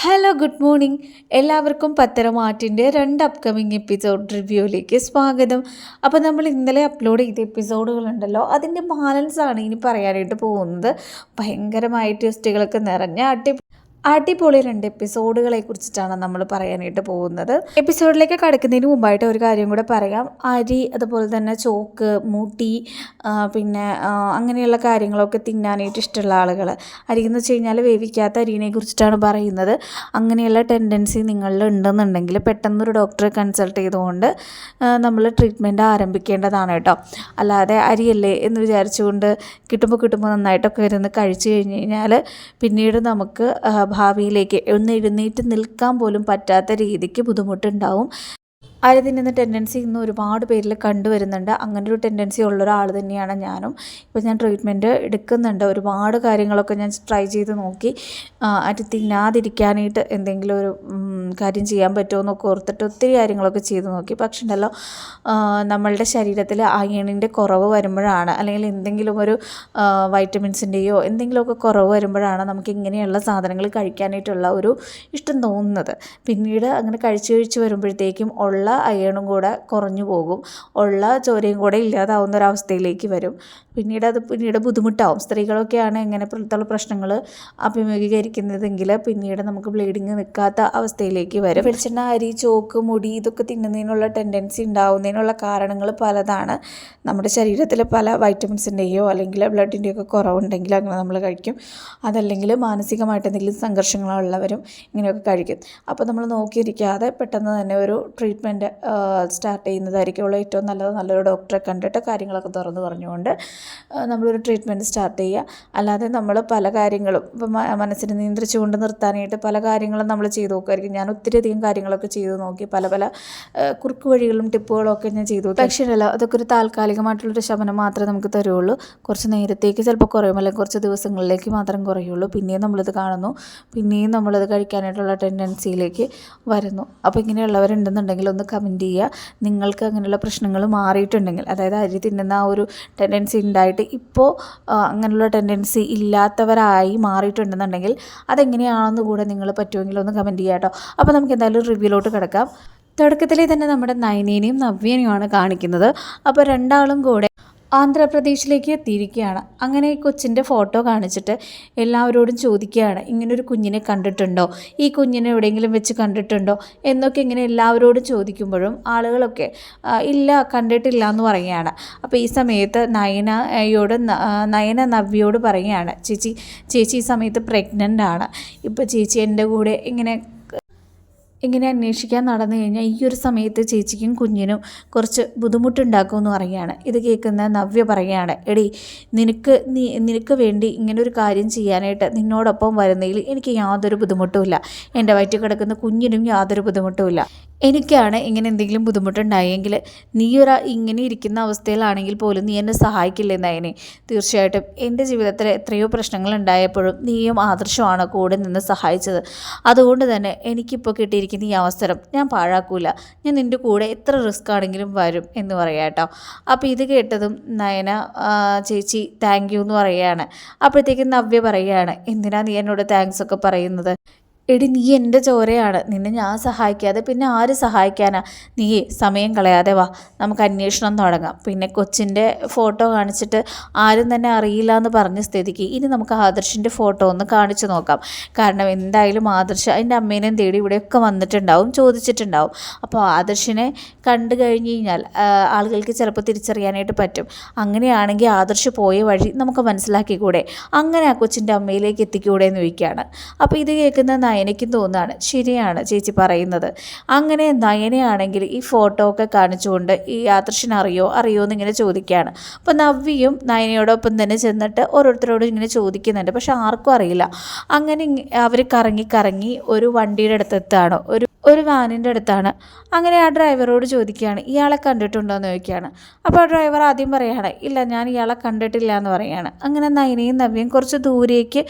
Hello good morning എല്ലാവർക്കും പത്തരമാറ്റിന്റെ രണ്ട് upcoming episode റിവ്യൂയിലേക്ക് സ്വാഗതം. അപ്പോൾ നമ്മൾ ഇന്നലെ അപ്ലോഡ് ചെയ്ത എപ്പിസോഡുകളുണ്ടല്ലോ അതിന്റെ ബാലൻസ് ആണ് ഇനി പറയാനായിട്ട് പോകുന്നത്. ഭയങ്കരമായ ട്വിസ്റ്റുകളൊക്കെ നിറഞ്ഞ അടി അടിപൊളി രണ്ട് എപ്പിസോഡുകളെ കുറിച്ചിട്ടാണ് നമ്മൾ പറയാനായിട്ട് പോകുന്നത്. എപ്പിസോഡിലേക്ക് കടക്കുന്നതിന് മുമ്പായിട്ട് ഒരു കാര്യം കൂടെ പറയാം. അരി അതുപോലെ തന്നെ ചോക്ക് മൂട്ടി പിന്നെ അങ്ങനെയുള്ള കാര്യങ്ങളൊക്കെ തിന്നാനായിട്ട് ഇഷ്ടമുള്ള ആളുകൾ അരി എന്ന് വെച്ച് കഴിഞ്ഞാൽ വേവിക്കാത്ത അരിനെ കുറിച്ചിട്ടാണ് പറയുന്നത്. അങ്ങനെയുള്ള ടെൻഡൻസി നിങ്ങളിൽ ഉണ്ടെന്നുണ്ടെങ്കിൽ പെട്ടെന്നൊരു ഡോക്ടറെ കൺസൾട്ട് ചെയ്തുകൊണ്ട് നമ്മൾ ട്രീറ്റ്മെന്റ് ആരംഭിക്കേണ്ടതാണ് കേട്ടോ. അല്ലാതെ അരിയല്ലേ എന്ന് വിചാരിച്ചുകൊണ്ട് കിട്ടുമ്പോൾ കിട്ടുമ്പോൾ നന്നായിട്ടൊക്കെ ഇരുന്ന് കഴിച്ചു കഴിഞ്ഞ് കഴിഞ്ഞാൽ പിന്നീട് നമുക്ക് ഭാവിയിലേക്ക് ഒന്ന് എഴുന്നേറ്റ് നിൽക്കാൻ പോലും പറ്റാത്ത രീതിക്ക് ബുദ്ധിമുട്ടുണ്ടാവും. അരി തിന്നുന്ന ടെൻഡൻസി ഇന്ന് ഒരുപാട് പേരിൽ കണ്ടുവരുന്നുണ്ട്. അങ്ങനെ ഒരു ടെൻഡൻസി ഉള്ള ഒരാൾ തന്നെയാണ് ഞാനും. ഇപ്പോൾ ഞാൻ ട്രീറ്റ്മെന്റ് എടുക്കുന്നുണ്ട്. ഒരുപാട് കാര്യങ്ങളൊക്കെ ഞാൻ ട്രൈ ചെയ്ത് നോക്കി. അത് തിന്നാതിരിക്കാനായിട്ട് എന്തെങ്കിലും ഒരു കാര്യം ചെയ്യാൻ പറ്റുമോ എന്നൊക്കെ ഓർത്തിട്ട് ഒത്തിരി കാര്യങ്ങളൊക്കെ ചെയ്ത് നോക്കി. പക്ഷേ ഉണ്ടല്ലോ നമ്മളുടെ ശരീരത്തിൽ അയണിന്റെ കുറവ് വരുമ്പോഴാണ്. അല്ലെങ്കിൽ എന്തെങ്കിലും ഒരു വൈറ്റമിൻസിന്റെയോ എന്തെങ്കിലുമൊക്കെ കുറവ് വരുമ്പോഴാണ് നമുക്ക് ഇങ്ങനെയുള്ള സാധനങ്ങൾ കഴിക്കാനായിട്ടുള്ള ഒരു ഇഷ്ടം തോന്നുന്നത്. പിന്നീട് അങ്ങനെ കഴിച്ചു കഴിച്ച് വരുമ്പോഴത്തേക്കും ഉള്ള അയണും കൂടെ കുറഞ്ഞു പോകും. ഉള്ള ചോരയും കൂടെ ഇല്ലാതാവുന്ന ഒരവസ്ഥയിലേക്ക് വരും. പിന്നീട് അത് പിന്നീട് ബുദ്ധിമുട്ടാവും. സ്ത്രീകളൊക്കെയാണ് ഇങ്ങനെ പുറത്തുള്ള പ്രശ്നങ്ങൾ അഭിമുഖീകരിക്കുന്നതെങ്കിൽ പിന്നീട് നമുക്ക് ബ്ലീഡിങ് നിൽക്കാത്ത അവസ്ഥയിലേക്ക് വരും. വെളിച്ചെണ്ണ അരി ചോക്ക് മുടി ഇതൊക്കെ തിന്നുന്നതിനുള്ള ടെൻഡൻസി ഉണ്ടാവുന്നതിനുള്ള കാരണങ്ങൾ പലതാണ്. നമ്മുടെ ശരീരത്തിൽ പല വൈറ്റമിൻസിന്റെയോ അല്ലെങ്കിൽ ബ്ലഡിന്റെയോ ഒക്കെ കുറവുണ്ടെങ്കിൽ അങ്ങനെ നമ്മൾ കഴിക്കും. അതല്ലെങ്കിൽ മാനസികമായിട്ട് എന്തെങ്കിലും സംഘർഷങ്ങളുള്ളവരും ഇങ്ങനെയൊക്കെ കഴിക്കും. അപ്പോൾ നമ്മൾ നോക്കിയിരിക്കാതെ പെട്ടെന്ന് തന്നെ ഒരു ട്രീറ്റ്മെന്റ് സ്റ്റാർട്ട് ചെയ്യുന്നതായിരിക്കുമല്ലോ ഏറ്റവും നല്ലത്. നല്ലൊരു ഡോക്ടറെ കണ്ടിട്ട് കാര്യങ്ങളൊക്കെ തുറന്നു പറഞ്ഞുകൊണ്ട് നമ്മളൊരു ട്രീറ്റ്മെന്റ് സ്റ്റാർട്ട് ചെയ്യുക. അല്ലാതെ നമ്മൾ പല കാര്യങ്ങളും ഇപ്പം മനസ്സിനെ നിയന്ത്രിച്ചുകൊണ്ട് നിർത്താനായിട്ട് പല കാര്യങ്ങളും നമ്മൾ ചെയ്തു നോക്കുമായിരിക്കും. ഞാൻ ഒത്തിരി അധികം കാര്യങ്ങളൊക്കെ ചെയ്തു നോക്കി. പല പല കുറുക്ക് വഴികളും ടിപ്പുകളും ഒക്കെ ഞാൻ ചെയ്തു പക്ഷേ അല്ല അതൊക്കെ ഒരു താൽക്കാലികമായിട്ടുള്ളൊരു ശമനം മാത്രമേ നമുക്ക് തരുള്ളൂ. കുറച്ച് നേരത്തേക്ക് ചിലപ്പോൾ കുറയും അല്ലെങ്കിൽ കുറച്ച് ദിവസങ്ങളിലേക്ക് മാത്രം കുറയുള്ളൂ. പിന്നെയും നമ്മളിത് കാണുന്നു. പിന്നെയും നമ്മളത് കഴിക്കാനായിട്ടുള്ള ടെൻഡൻസിയിലേക്ക് വരുന്നു. അപ്പോൾ ഇങ്ങനെയുള്ളവരുണ്ടെന്നുണ്ടെങ്കിൽ ഒന്ന് കമന്റ് ചെയ്യുക. നിങ്ങൾക്ക് അങ്ങനെയുള്ള പ്രശ്നങ്ങൾ മാറിയിട്ടുണ്ടെങ്കിൽ അതായത് അരി തിന്നുന്ന ആ ഒരു ടെൻഡൻസി ഉണ്ടായിട്ട് ഇപ്പോൾ അങ്ങനെയുള്ള ടെൻഡൻസി ഇല്ലാത്തവരായി മാറിയിട്ടുണ്ടെന്നുണ്ടെങ്കിൽ അതെങ്ങനെയാണെന്ന് കൂടെ നിങ്ങൾ പറ്റുമെങ്കിൽ ഒന്ന് കമന്റ് ചെയ്യുക കേട്ടോ. അപ്പോൾ നമുക്ക് എന്തായാലും റിവ്യൂലോട്ട് കിടക്കാം. തുടക്കത്തിലേ തന്നെ നമ്മുടെ നയനേനെയും നവ്യനെയുമാണ് കാണിക്കുന്നത്. അപ്പോൾ രണ്ടാളും കൂടെ ആന്ധ്രാപ്രദേശിലേക്ക് എത്തിയിരിക്കുകയാണ്. അങ്ങനെ കൊച്ചിന്റെ ഫോട്ടോ കാണിച്ചിട്ട് എല്ലാവരോടും ചോദിക്കുകയാണ് ഇങ്ങനൊരു കുഞ്ഞിനെ കണ്ടിട്ടുണ്ടോ? ഈ കുഞ്ഞിനെ എവിടെയെങ്കിലും വെച്ച് കണ്ടിട്ടുണ്ടോ? എന്നൊക്കെ ഇങ്ങനെ എല്ലാവരോടും ചോദിക്കുമ്പോഴും ആളുകളൊക്കെ ഇല്ല കണ്ടിട്ടില്ല എന്ന് പറയുകയാണ്. അപ്പോൾ ഈ സമയത്ത് നയനയോട് നയന നവ്യയോട് പറയുകയാണ് ചേച്ചി ചേച്ചി ഈ സമയത്ത് പ്രഗ്നന്റ് ആണ്. ഇപ്പോൾ ചേച്ചി എന്റെ കൂടെ ഇങ്ങനെ ഇങ്ങനെ അന്വേഷിക്കാൻ നടന്നു കഴിഞ്ഞാൽ ഈ ഒരു സമയത്ത് ചേച്ചിക്കും കുഞ്ഞിനും കുറച്ച് ബുദ്ധിമുട്ടുണ്ടാക്കുമെന്ന് പറയുകയാണ്. ഇത് കേൾക്കുന്ന നവ്യ പറയുകയാണ് എടി നിനക്ക് നീ നിനക്ക് വേണ്ടി ഇങ്ങനെ ഒരു കാര്യം ചെയ്യാനായിട്ട് നിന്നോടൊപ്പം വരുന്നതിൽ എനിക്ക് യാതൊരു ബുദ്ധിമുട്ടുമില്ല. എന്റെ വയറ്റിൽ കിടക്കുന്ന കുഞ്ഞിനും യാതൊരു ബുദ്ധിമുട്ടുമില്ല. എനിക്കാണ് ഇങ്ങനെ എന്തെങ്കിലും ബുദ്ധിമുട്ടുണ്ടായെങ്കിൽ നീ ഒരു ഇങ്ങനെ ഇരിക്കുന്ന അവസ്ഥയിലാണെങ്കിൽ പോലും നീ എന്നെ സഹായിക്കില്ലേ നയനെ? തീർച്ചയായിട്ടും. എന്റെ ജീവിതത്തിൽ എത്രയോ പ്രശ്നങ്ങൾ ഉണ്ടായപ്പോഴും നീയും ആദർശമാണ് കൂടെ നിന്ന് സഹായിച്ചത്. അതുകൊണ്ട് തന്നെ എനിക്കിപ്പോൾ കിട്ടിയിരിക്കുന്ന ഈ അവസരം ഞാൻ പാഴാക്കൂല. ഞാൻ നിന്റെ കൂടെ എത്ര റിസ്ക് ആണെങ്കിലും വരും എന്ന് പറയാം കേട്ടോ. അപ്പോൾ ഇത് കേട്ടതും നയന ചേച്ചി താങ്ക് യു എന്ന് പറയുകയാണ്. അപ്പോഴത്തേക്കും നവ്യ പറയുകയാണ് എന്തിനാ നീ എന്നോട് താങ്ക്സ് ഒക്കെ പറയുന്നത്? എടി നീ എന്റെ ചോരയാണ്. നിന്നെ ഞാൻ സഹായിക്കാതെ പിന്നെ ആര് സഹായിക്കാനാ? നീ സമയം കളയാതെ വാ. നമുക്ക് അന്വേഷണം തുടങ്ങാം. പിന്നെ കൊച്ചിന്റെ ഫോട്ടോ കാണിച്ചിട്ട് ആരും തന്നെ അറിയില്ല എന്ന് പറഞ്ഞ സ്ഥിതിക്ക് ഇനി നമുക്ക് ആദർശിന്റെ ഫോട്ടോ ഒന്ന് കാണിച്ചു നോക്കാം. കാരണം എന്തായാലും ആദർശ് അതിന്റെ അമ്മേനെയും തേടി ഇവിടെയൊക്കെ വന്നിട്ടുണ്ടാവും ചോദിച്ചിട്ടുണ്ടാവും. അപ്പോൾ ആദർശിനെ കണ്ടു കഴിഞ്ഞ് കഴിഞ്ഞാൽ ആളുകൾക്ക് ചിലപ്പോൾ തിരിച്ചറിയാനായിട്ട് പറ്റും. അങ്ങനെയാണെങ്കിൽ ആദർശ് പോയ വഴി നമുക്ക് മനസ്സിലാക്കിക്കൂടെ? അങ്ങനെ ആ കൊച്ചിന്റെ അമ്മയിലേക്ക് എത്തിക്കൂടെ എന്ന് ചോദിക്കുകയാണ്. അപ്പോൾ ഇത് കേൾക്കുന്ന നയനയ്ക്കും തോന്നുകയാണ്. ശരിയാണ് ചേച്ചി പറയുന്നത്. അങ്ങനെ നയനയാണെങ്കിൽ ഈ ഫോട്ടോ ഒക്കെ കാണിച്ചുകൊണ്ട് ഈ ആദർശിന് അറിയോ? അറിയോ എന്ന് ഇങ്ങനെ ചോദിക്കുകയാണ്. അപ്പോൾ നവ്യയും നയനയോടൊപ്പം തന്നെ ചെന്നിട്ട് ഓരോരുത്തരോടും ഇങ്ങനെ ചോദിക്കുന്നുണ്ട്. പക്ഷെ ആർക്കും അറിയില്ല. അങ്ങനെ അവർ കറങ്ങി കറങ്ങി ഒരു വണ്ടിയുടെ അടുത്തെത്താണ്. ഒരു ഒരു വാനിന്റെ അടുത്താണ്. അങ്ങനെ ആ ഡ്രൈവറോട് ചോദിക്കുകയാണ് ഇയാളെ കണ്ടിട്ടുണ്ടോ എന്ന് ചോദിക്കുകയാണ്. അപ്പോൾ ആ ഡ്രൈവർ ആദ്യം പറയുകയാണ് ഇല്ല ഞാൻ ഇയാളെ കണ്ടിട്ടില്ല എന്ന് പറയുകയാണ് അങ്ങനെ നയനയും നവ്യയും കുറച്ച് ദൂരേക്ക്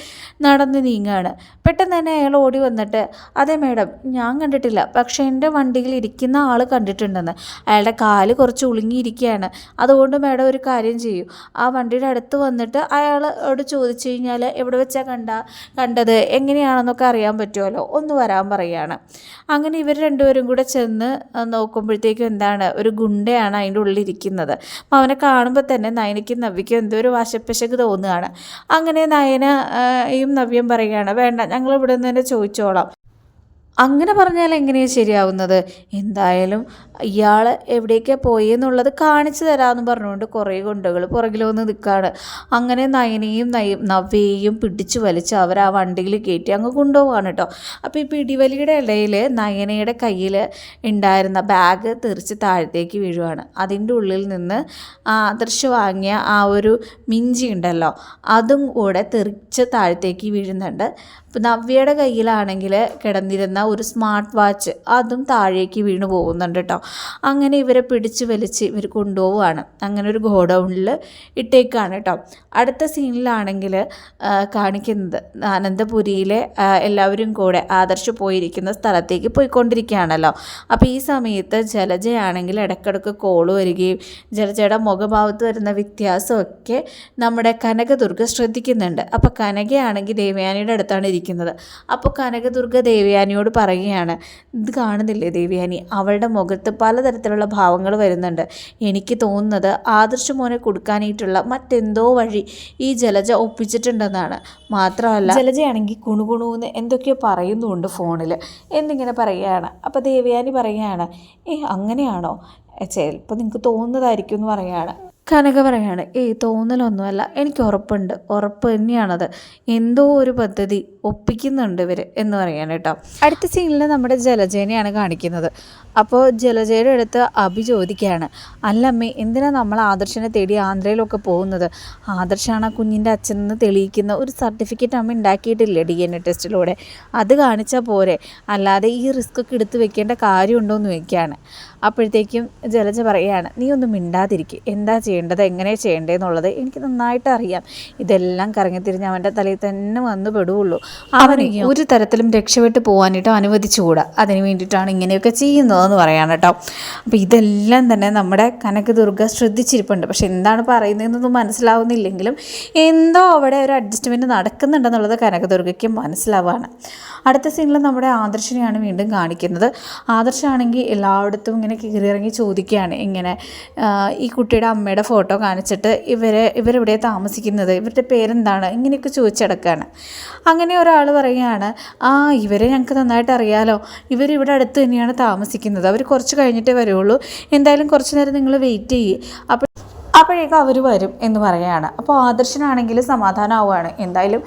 നടന്ന് നീങ്ങുകയാണ്. പെട്ടെന്ന് തന്നെ അയാൾ ഓടി വന്നിട്ട് അതെ മേഡം ഞാൻ കണ്ടിട്ടില്ല. പക്ഷേ എന്റെ വണ്ടിയിൽ ഇരിക്കുന്ന ആൾ കണ്ടിട്ടുണ്ടെന്ന്. അയാളുടെ കാൽ കുറച്ച് ഉളുങ്ങിയിരിക്കുകയാണ് അതുകൊണ്ട് മേഡം ഒരു കാര്യം ചെയ്യൂ. ആ വണ്ടിയുടെ അടുത്ത് വന്നിട്ട് അയാളോട് ചോദിച്ചു കഴിഞ്ഞാൽ എവിടെ വെച്ചാൽ കണ്ട കണ്ടത്? എങ്ങനെയാണെന്നൊക്കെ അറിയാൻ പറ്റുമല്ലോ ഒന്ന് വരാൻ പറയുകയാണ് അങ്ങനെ ഇവർ രണ്ടുപേരും കൂടെ ചെന്ന് നോക്കുമ്പോഴത്തേക്കും എന്താണ് ഒരു ഗുണ്ടയാണ് അതിന്റെ ഉള്ളിലിരിക്കുന്നത്. അപ്പോൾ അവനെ കാണുമ്പോൾ തന്നെ നയനയ്ക്കും നവ്യയ്ക്കും എന്തോ ഒരു വശപ്പശക്ക് തോന്നുകയാണ്. അങ്ങനെ നയന നയനയും നവ്യം പറയുകയാണ് വേണ്ട ഞങ്ങൾ ഇവിടെ നിന്ന് തന്നെ ചോദിച്ചോളാം. അങ്ങനെ പറഞ്ഞാൽ എങ്ങനെയാണ് ശരിയാവുന്നത്? എന്തായാലും ഇയാൾ എവിടേക്കാണ് പോയി എന്നുള്ളത് കാണിച്ചു തരാമെന്ന് പറഞ്ഞുകൊണ്ട് കുറേ ഗുണ്ടകൾ പുറകിൽ വന്ന് നിൽക്കുകയാണ് അങ്ങനെ നയനയും നയ നവ്യയും പിടിച്ചു വലിച്ച് അവർ ആ വണ്ടിയിൽ കയറ്റി അങ്ങ് കൊണ്ടുപോവാണ് കേട്ടോ. അപ്പോൾ ഈ പിടിവലിയുടെ ഇടയിൽ നയനയുടെ കയ്യിൽ ഉണ്ടായിരുന്ന ബാഗ് തെറിച്ച് താഴത്തേക്ക് വീഴുവാണ്. അതിന്റെ ഉള്ളിൽ നിന്ന് ആദർശ് വാങ്ങിയ ആ ഒരു മിഞ്ചി ഉണ്ടല്ലോ അതും കൂടെ തെറിച്ച് താഴത്തേക്ക് വീഴുന്നുണ്ട്. നവ്യയുടെ കയ്യിലാണെങ്കിൽ കിടന്നിരുന്ന ഒരു സ്മാർട്ട് വാച്ച് അതും താഴേക്ക് വീണു പോകുന്നുണ്ട് കേട്ടോ. അങ്ങനെ ഇവരെ പിടിച്ച് വലിച്ച് ഇവർ കൊണ്ടുപോവുകയാണ്. അങ്ങനെ ഒരു ഗോഡൗണിൽ ഇട്ടേക്കാണ് കേട്ടോ. അടുത്ത സീനിലാണെങ്കിൽ കാണിക്കുന്നത് അനന്തപുരിയിലെ എല്ലാവരും കൂടെ ആദർശ് പോയിരിക്കുന്ന സ്ഥലത്തേക്ക് പോയിക്കൊണ്ടിരിക്കുകയാണല്ലോ. അപ്പോൾ ഈ സമയത്ത് ജലജയാണെങ്കിൽ ഇടയ്ക്കിടയ്ക്ക് കോൾ വരികയും ജലജയുടെ മുഖഭാവത്ത് വരുന്ന വ്യത്യാസമൊക്കെ നമ്മുടെ കനകദുർഗ ശ്രദ്ധിക്കുന്നുണ്ട്. അപ്പോൾ കനകയാണെങ്കിൽ ദേവയാനിയുടെ അടുത്താണ് ഇരിക്കുന്നത്. ഇരിക്കുന്നത് അപ്പോൾ കനകദുർഗ ദേവയാനിയോട് പറയുകയാണ് ഇത് കാണുന്നില്ലേ ദേവയാനി? അവളുടെ മുഖത്ത് പലതരത്തിലുള്ള ഭാവങ്ങൾ വരുന്നുണ്ട്. എനിക്ക് തോന്നുന്നത് ആദർശ മോനെ കൊടുക്കാനായിട്ടുള്ള മറ്റെന്തോ വഴി ഈ ജലജ ഒപ്പിച്ചിട്ടുണ്ടെന്നാണ്. മാത്രമല്ല ജലജയാണെങ്കിൽ കുണുകുണുന്ന് എന്തൊക്കെയോ പറയുന്നുണ്ട് ഫോണിൽ. എന്നിങ്ങനെ പറയുകയാണ്. അപ്പോൾ ദേവയാനി പറയുകയാണ് ഏ അങ്ങനെയാണോ? ചിലപ്പോൾ നിങ്ങൾക്ക് തോന്നുന്നതായിരിക്കും എന്ന് പറയുകയാണ്. കനക പറയാണ് ഏയ് തോന്നലൊന്നുമല്ല. എനിക്ക് ഉറപ്പുണ്ട്. ഉറപ്പ് തന്നെയാണത്. എന്തോ ഒരു പദ്ധതി ഒപ്പിക്കുന്നുണ്ട് ഇവർ എന്ന് പറയാൻ കേട്ടോ. അടുത്ത സീനിൽ നമ്മുടെ ജലജേനെയാണ് കാണിക്കുന്നത്. അപ്പോൾ ജലജയുടെ അടുത്ത് അഭി ചോദിക്കുകയാണ് അല്ലമ്മേ എന്തിനാ നമ്മൾ ആദർശനെ തേടി ആന്ധ്രയിലൊക്കെ പോകുന്നത്? ആദർശാണ് ആ കുഞ്ഞിന്റെ അച്ഛനെന്ന് തെളിയിക്കുന്ന ഒരു സർട്ടിഫിക്കറ്റ് അമ്മ ഉണ്ടാക്കിയിട്ടില്ല ഡി എൻ എ ടെസ്റ്റിലൂടെ? അത് കാണിച്ചാൽ പോരെ. അല്ലാതെ ഈ റിസ്ക് ഒക്കെ എടുത്ത് വെക്കേണ്ട കാര്യമുണ്ടോ എന്ന് ചോദിക്കുകയാണ്. അപ്പോഴത്തേക്കും ജലജ പറയുകയാണ് നീ ഒന്നും മിണ്ടാതിരിക്കും. എന്താ ചെയ്യേണ്ടത്? എങ്ങനെ ചെയ്യേണ്ടതെന്നുള്ളത് എനിക്ക് നന്നായിട്ട് അറിയാം. ഇതെല്ലാം കറങ്ങിത്തിരിഞ്ഞ് അവന്റെ തലയിൽ തന്നെ വന്ന് പെടുകയുള്ളൂ അവന് ഒരു തരത്തിലും രക്ഷപ്പെട്ട് പോകാനായിട്ട് അനുവദിച്ചുകൂടാ. അതിന് വേണ്ടിയിട്ടാണ് ഇങ്ങനെയൊക്കെ ചെയ്യുന്നതെന്ന് പറയാണ് കേട്ടോ അപ്പോൾ ഇതെല്ലാം തന്നെ നമ്മുടെ കനകദുർഗ ശ്രദ്ധിച്ചിരിപ്പുണ്ട്. പക്ഷെ എന്താണ് പറയുന്നതെന്നൊന്നും മനസ്സിലാവുന്നില്ലെങ്കിലും എന്തോ അവിടെ ഒരു അഡ്ജസ്റ്റ്മെന്റ് നടക്കുന്നുണ്ടെന്നുള്ളത് കനകദുർഗയ്ക്ക് മനസ്സിലാവുകയാണ് അടുത്ത സീനിൽ നമ്മുടെ ആദർശനെയാണ് വീണ്ടും കാണിക്കുന്നത്. ആദർശാണെങ്കിൽ എല്ലായിടത്തും ഇങ്ങനെ കീറിയിറങ്ങി ചോദിക്കുകയാണ് ഇങ്ങനെ ഈ കുട്ടിയുടെ അമ്മയുടെ ഫോട്ടോ കാണിച്ചിട്ട് ഇവരെ ഇവരെവിടെ താമസിക്കുന്നത്? ഇവരുടെ പേരെന്താണ്? ഇങ്ങനെയൊക്കെ ചോദിച്ചടക്കുകയാണ് അങ്ങനെ ഒരാൾ പറയുകയാണ് ആ ഇവരെ ഞങ്ങൾക്ക് നന്നായിട്ട് അറിയാലോ. ഇവരിവിടെ അടുത്ത് തന്നെയാണ് താമസിക്കുന്നത്. അവർ കുറച്ച് കഴിഞ്ഞിട്ടേ വരുള്ളൂ. എന്തായാലും കുറച്ച് നേരം നിങ്ങൾ വെയിറ്റ് ചെയ്യേ. അപ്പോൾ അപ്പോഴേക്കും അവർ വരും എന്ന് പറയുകയാണ്. അപ്പോൾ ആദർശനാണെങ്കിൽ സമാധാനമാവുകയാണ് എന്തായാലും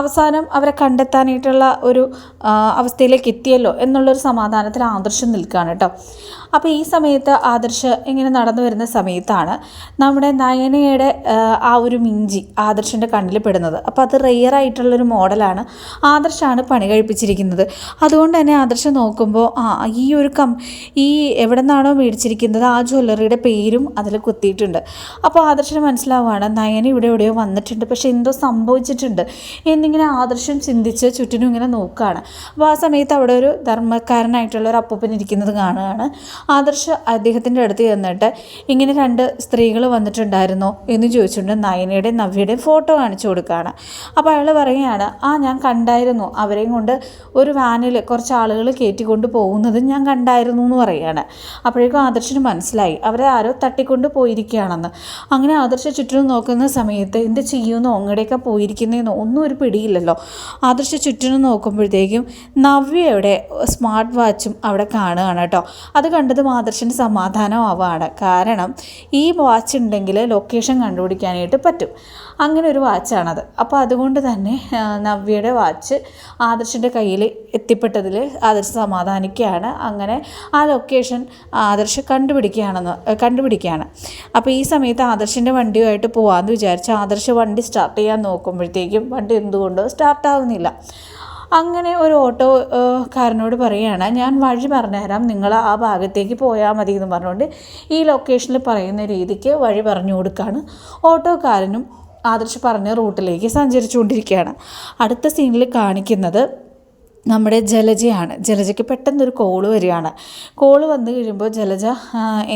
അവസാനം അവരെ കണ്ടെത്താനായിട്ടുള്ള ഒരു അവസ്ഥയിലേക്ക് എത്തിയല്ലോ എന്നുള്ളൊരു സമാധാനത്തിൽ ആദർശം നിൽക്കുകയാണ് കേട്ടോ. അപ്പോൾ ഈ സമയത്ത് ആദർശ് ഇങ്ങനെ നടന്നു വരുന്ന സമയത്താണ് നമ്മുടെ നയനയുടെ ആ ഒരു മിഞ്ചി ആദർശിന്റെ കണ്ണിൽ പെടുന്നത്. അപ്പോൾ അത് റെയർ ആയിട്ടുള്ളൊരു മോഡലാണ് ആദർശാണ് പണി കഴിപ്പിച്ചിരിക്കുന്നത്. അതുകൊണ്ട് തന്നെ ആദർശം നോക്കുമ്പോൾ ആ ഈ ഒരു കം ഈ എവിടെ നിന്നാണോ മേടിച്ചിരിക്കുന്നത് ആ ജ്വല്ലറിയുടെ പേരും അതിൽ കുത്തിയിട്ടുണ്ട് അപ്പോൾ ആദർശന് മനസ്സിലാവുകയാണ് നയന ഇവിടെ എവിടെയോ വന്നിട്ടുണ്ട് പക്ഷേ എന്തോ സംഭവിച്ചിട്ടുണ്ട് എന്നിങ്ങനെ ആദർശം ചിന്തിച്ച് ചുറ്റിനും ഇങ്ങനെ നോക്കുകയാണ്. അപ്പോൾ ആ സമയത്ത് അവിടെ ഒരു ധർമ്മക്കാരനായിട്ടുള്ള ഒരു അപ്പൂപ്പൻ ഇരിക്കുന്നത് കാണുകയാണ്. ആദർശ് അദ്ദേഹത്തിന്റെ അടുത്ത് ചെന്നിട്ട് ഇങ്ങനെ രണ്ട് സ്ത്രീകൾ വന്നിട്ടുണ്ടായിരുന്നോ എന്ന് ചോദിച്ചുകൊണ്ട് നയനയുടെയും നവ്യയുടെയും ഫോട്ടോ കാണിച്ചു കൊടുക്കുകയാണ്. അപ്പോൾ അയാൾ പറയുകയാണ് ആ ഞാൻ കണ്ടായിരുന്നു. അവരെയും കൊണ്ട് ഒരു വാനിൽ കുറച്ച് ആളുകൾ കയറ്റിക്കൊണ്ട് പോകുന്നത് ഞാൻ കണ്ടായിരുന്നു എന്ന് പറയുകയാണ്. അപ്പോഴേക്കും ആദർശന് മനസ്സിലായി. അവരെ ആരോ തട്ടിക്കൊണ്ട് പോയിരിക്കുകയാണെന്ന് അങ്ങനെ ആദർശ ചുറ്റിനും നോക്കുന്ന സമയത്ത് എന്ത് ചെയ്യുമെന്നോ അങ്ങടെയൊക്കെ പോയിരിക്കുന്നതെന്നോ ഒന്നും ഒരു പിടിയില്ലല്ലോ. ആദർശ ചുറ്റിനും നോക്കുമ്പോഴത്തേക്കും നവ്യയുടെ സ്മാർട്ട് വാച്ചും അവിടെ കാണുകയാണ് കേട്ടോ. അത് കണ്ടതും ആദർശന്റെ സമാധാനമാവാണ് കാരണം ഈ വാച്ച് ഉണ്ടെങ്കിൽ ലൊക്കേഷൻ കണ്ടുപിടിക്കാനായിട്ട് പറ്റും. അങ്ങനെ ഒരു വാച്ചാണത്. അപ്പോൾ അതുകൊണ്ട് തന്നെ നവ്യയുടെ വാച്ച് ആദർശിന്റെ കയ്യിൽ എത്തിപ്പെട്ടതിൽ ആദർശ് സമാധാനിക്കുകയാണ്. അങ്ങനെ ആ ലൊക്കേഷൻ ആദർശ് കണ്ടുപിടിക്കുകയാണെന്ന് കണ്ടുപിടിക്കുകയാണ്. അപ്പോൾ ഈ സമയത്ത് ആദർശിന്റെ വണ്ടിയുമായിട്ട് പോകാമെന്ന് വിചാരിച്ച് ആദർശ് വണ്ടി സ്റ്റാർട്ട് ചെയ്യാൻ നോക്കുമ്പോഴത്തേക്കും വണ്ടി എന്തുകൊണ്ടോ സ്റ്റാർട്ടാവുന്നില്ല അങ്ങനെ ഒരു ഓട്ടോക്കാരനോട് കാരനോട് പറയുകയാണ് ഞാൻ വഴി പറഞ്ഞുതരാം. നിങ്ങൾ ആ ഭാഗത്തേക്ക് പോയാൽ മതി എന്ന് പറഞ്ഞുകൊണ്ട് ഈ ലൊക്കേഷനിൽ പറയുന്ന രീതിക്ക് വഴി പറഞ്ഞു കൊടുക്കുകയാണ് ഓട്ടോക്കാരനും ആദർശ് പറഞ്ഞ റൂട്ടിലേക്ക് സഞ്ചരിച്ചുകൊണ്ടിരിക്കുകയാണ്. അടുത്ത സീനിൽ കാണിക്കുന്നത് നമ്മുടെ ജലജയാണ്. ജലജയ്ക്ക് പെട്ടെന്നൊരു കോൾ വരികയാണ്. കോൾ വന്നു കഴിയുമ്പോൾ ജലജ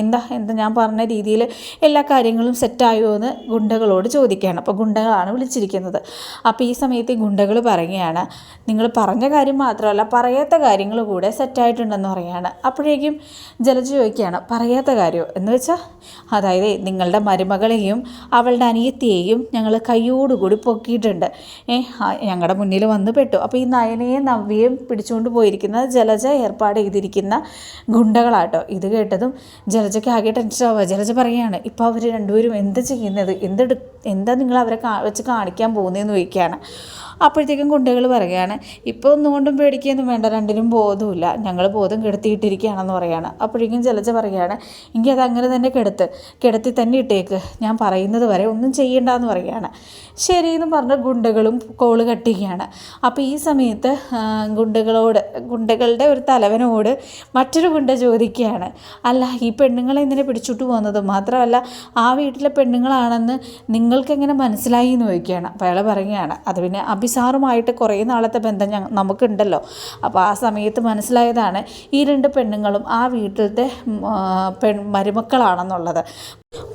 എന്താ എന്താ ഞാൻ പറഞ്ഞ രീതിയിൽ എല്ലാ കാര്യങ്ങളും സെറ്റായോ എന്ന് ഗുണ്ടകളോട് ചോദിക്കുകയാണ്. അപ്പോൾ ഗുണ്ടകളാണ് വിളിച്ചിരിക്കുന്നത്. അപ്പോൾ ഈ സമയത്ത് ഈ ഗുണ്ടകൾ പറയുകയാണ് നിങ്ങൾ പറഞ്ഞ കാര്യം മാത്രമല്ല പറയാത്ത കാര്യങ്ങൾ കൂടെ സെറ്റായിട്ടുണ്ടെന്ന് പറയുകയാണ്. അപ്പോഴേക്കും ജലജ ചോദിക്കുകയാണ് പറയാത്ത കാര്യമോ എന്ന് വെച്ചാൽ അതായത് നിങ്ങളുടെ മരുമകളെയും അവളുടെ അനിയത്തിയെയും ഞങ്ങൾ കൈയോടുകൂടി പൊക്കിയിട്ടുണ്ട്. ഏ ഞങ്ങളുടെ മുന്നിൽ വന്ന് പെട്ടു. അപ്പോൾ ഈ നയനയെ നവ്യയും പിടിച്ചുകൊണ്ട് പോയിരിക്കുന്ന ജലജ ഏർപ്പാട് ചെയ്തിരിക്കുന്ന ഗുണ്ടകളാട്ടോ. ഇത് കേട്ടതും ജലജയ്ക്ക് ആകെ ടെൻഷൻ ആവുക. ജലജ പറയുകയാണ് ഇപ്പോൾ അവർ രണ്ടുപേരും എന്ത് ചെയ്യുന്നത്? എന്തെടു എന്താ നിങ്ങൾ അവരെ വെച്ച് കാണിക്കാൻ പോകുന്നതെന്ന് ചോദിക്കുകയാണ്. അപ്പോഴത്തേക്കും ഗുണ്ടകൾ പറയുകയാണ് ഇപ്പോൾ ഒന്നുകൊണ്ടും പേടിക്കുകയൊന്നും വേണ്ട രണ്ടിനും ബോധമില്ല ഞങ്ങൾ ബോധം കെടുത്തിയിട്ടിരിക്കുകയാണെന്ന് പറയുകയാണ്. അപ്പോഴേക്കും ജലജ പറയുകയാണ് എങ്കിൽ അത് അങ്ങനെ തന്നെ കെടുത്ത് കിടത്തി തന്നെ ഇട്ടേക്ക്. ഞാൻ പറയുന്നത് വരെ ഒന്നും ചെയ്യണ്ടെന്ന് പറയുകയാണ്. ശരിയെന്ന് പറഞ്ഞ ഗുണ്ടകളും കോൾ കട്ടിക്കുകയാണ്. അപ്പോൾ ഈ സമയത്ത് ഗുണ്ടകളോട് ഗുണ്ടകളുടെ ഒരു തലവനോട് മറ്റൊരു ഗുണ്ട ചോദിക്കുകയാണ് അല്ല ഈ പെണ്ണുങ്ങളെ ഇന്നലെ പിടിച്ചിട്ട് പോകുന്നത് മാത്രമല്ല ആ വീട്ടിലെ പെണ്ണുങ്ങളാണെന്ന് നിങ്ങൾക്കെങ്ങനെ മനസ്സിലായി? എന്ന് ചോദിക്കുകയാണ്. അപ്പോൾ അയാൾ പറയുകയാണ് അത് പിന്നെ അഭിസാറുമായിട്ട് കുറേ നാളത്തെ ബന്ധം ഞങ്ങൾ നമുക്കുണ്ടല്ലോ. അപ്പോൾ ആ സമയത്ത് മനസ്സിലായതാണ് ഈ രണ്ട് പെണ്ണുങ്ങളും ആ വീട്ടിലത്തെ പെൺ മരുമക്കളാണെന്നുള്ളത്.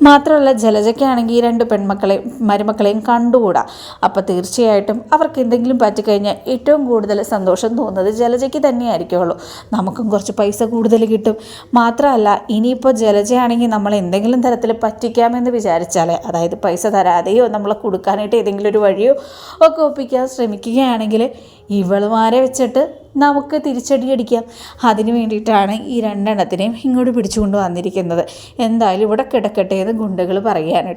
മാത്രമല്ല ജലജയ്ക്കാണെങ്കിൽ രണ്ട് പെൺമക്കളെയും മരുമക്കളെയും കണ്ടുകൂടാ. അപ്പോൾ തീർച്ചയായിട്ടും അവർക്ക് എന്തെങ്കിലും പറ്റിക്കഴിഞ്ഞാൽ ഏറ്റവും കൂടുതൽ സന്തോഷം തോന്നുന്നത് ജലജയ്ക്ക് തന്നെയായിരിക്കുള്ളൂ. നമുക്കും കുറച്ച് പൈസ കൂടുതൽ കിട്ടും. മാത്രമല്ല ഇനിയിപ്പോൾ ജലജയാണെങ്കിൽ നമ്മൾ എന്തെങ്കിലും തരത്തിൽ പറ്റിക്കാമെന്ന് വിചാരിച്ചാലേ അതായത് പൈസ തരാതെയോ നമ്മളെ കൊടുക്കാനായിട്ട് ഏതെങ്കിലും ഒരു വഴിയോ ഒക്കെ ഒപ്പിക്കാൻ ശ്രമിക്കുകയാണെങ്കിൽ ഇവളുമാരെ വെച്ചിട്ട് നമുക്ക് തിരിച്ചടി അടിക്കാം. അതിന് വേണ്ടിയിട്ടാണ് ഈ രണ്ടെണ്ണത്തിനെയും ഇങ്ങോട്ട് പിടിച്ചുകൊണ്ട് വന്നിരിക്കുന്നത്. എന്തായാലും ഇവിടെ കിടക്കട്ടെ എന്ന് ഗുണ്ടകൾ പറയാൻ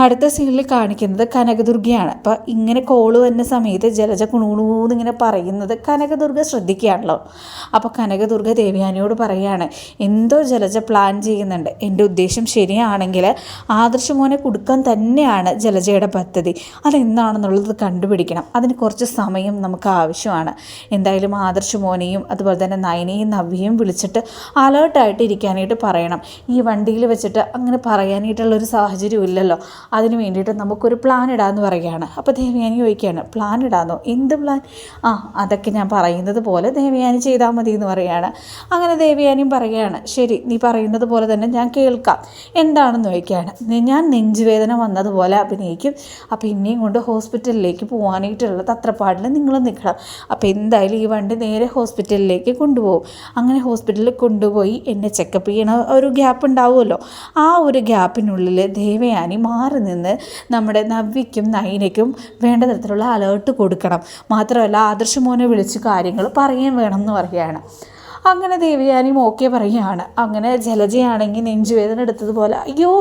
അടുത്ത സീനിൽ കാണിക്കുന്നത് കനകദുർഗയാണ്. അപ്പോൾ ഇങ്ങനെ കോൾ വരുന്ന സമയത്ത് ജലജ കുണുകുണൂന്ന് ഇങ്ങനെ പറയുന്നത് കനകദുർഗ ശ്രദ്ധിക്കുകയാണല്ലോ. അപ്പോൾ കനകദുർഗ ദേവ്യാനിയോട് പറയുകയാണ് എന്തോ ജലജ പ്ലാൻ ചെയ്യുന്നുണ്ട്. എന്റെ ഉദ്ദേശം ശരിയാണെങ്കിൽ ആദർശമോനെ കൊടുക്കാൻ തന്നെയാണ് ജലജയുടെ പദ്ധതി. അതെന്താണെന്നുള്ളത് കണ്ടുപിടിക്കണം. അതിന് കുറച്ച് സമയം നമുക്ക് ആവശ്യമാണ്. എന്തായാലും ആദർശമോനെയും അതുപോലെ തന്നെ നയനെയും നവ്യയും വിളിച്ചിട്ട് അലേർട്ടായിട്ട് ഇരിക്കാനായിട്ട് പറയണം. ഈ വണ്ടിയിൽ വെച്ചിട്ട് അങ്ങനെ പറയാനായിട്ടുള്ളൊരു സാഹചര്യം ഇല്ലല്ലോ. അതിന് വേണ്ടിയിട്ട് നമുക്കൊരു പ്ലാൻ ഇടാമെന്ന് പറയുകയാണ്. അപ്പോൾ ദേവയാനി ചോദിക്കുകയാണ് പ്ലാൻ ഇടാമെന്നോ എന്ത് പ്ലാൻ ആ അതൊക്കെ ഞാൻ പറയുന്നത് പോലെ ദേവയാനി ചെയ്താൽ മതി എന്ന് പറയുകയാണ്. അങ്ങനെ ദേവയാനിയും പറയുകയാണ് ശരി നീ പറയുന്നത് പോലെ തന്നെ ഞാൻ കേൾക്കാം. എന്താണെന്ന് ചോദിക്കുകയാണ് ഞാൻ നെഞ്ചുവേദന വന്നതുപോലെ അഭിനയിക്കും. അപ്പോൾ ഇനിയും കൊണ്ട് ഹോസ്പിറ്റലിലേക്ക് പോകാനായിട്ടുള്ള തത്രപ്പാടിൽ നിങ്ങൾ നിൽക്കണം അപ്പോൾ എന്തായാലും ഈ വണ്ടി നേരെ ഹോസ്പിറ്റലിലേക്ക് കൊണ്ടുപോകും. അങ്ങനെ ഹോസ്പിറ്റലിൽ കൊണ്ടുപോയി എന്നെ ചെക്കപ്പ് ചെയ്യണ ഒരു ഗ്യാപ്പ് ഉണ്ടാവുമല്ലോ. ആ ഒരു ഗ്യാപ്പിനുള്ളിൽ ദേവയാനി മാറി നിന്ന് നമ്മുടെ നവ്യയ്ക്കും നയനയ്ക്കും വേണ്ട തരത്തിലുള്ള അലേർട്ട് കൊടുക്കണം. മാത്രമല്ല ആദർശമോനെ വിളിച്ച് കാര്യങ്ങൾ പറയുകയും വേണം എന്ന് പറയുകയാണ്. അങ്ങനെ ദേവയാനിയും ഓക്കെ പറയുകയാണ്. അങ്ങനെ ജലജയാണെങ്കിൽ നെഞ്ചുവേദന എടുത്തതുപോലെ അയ്യോ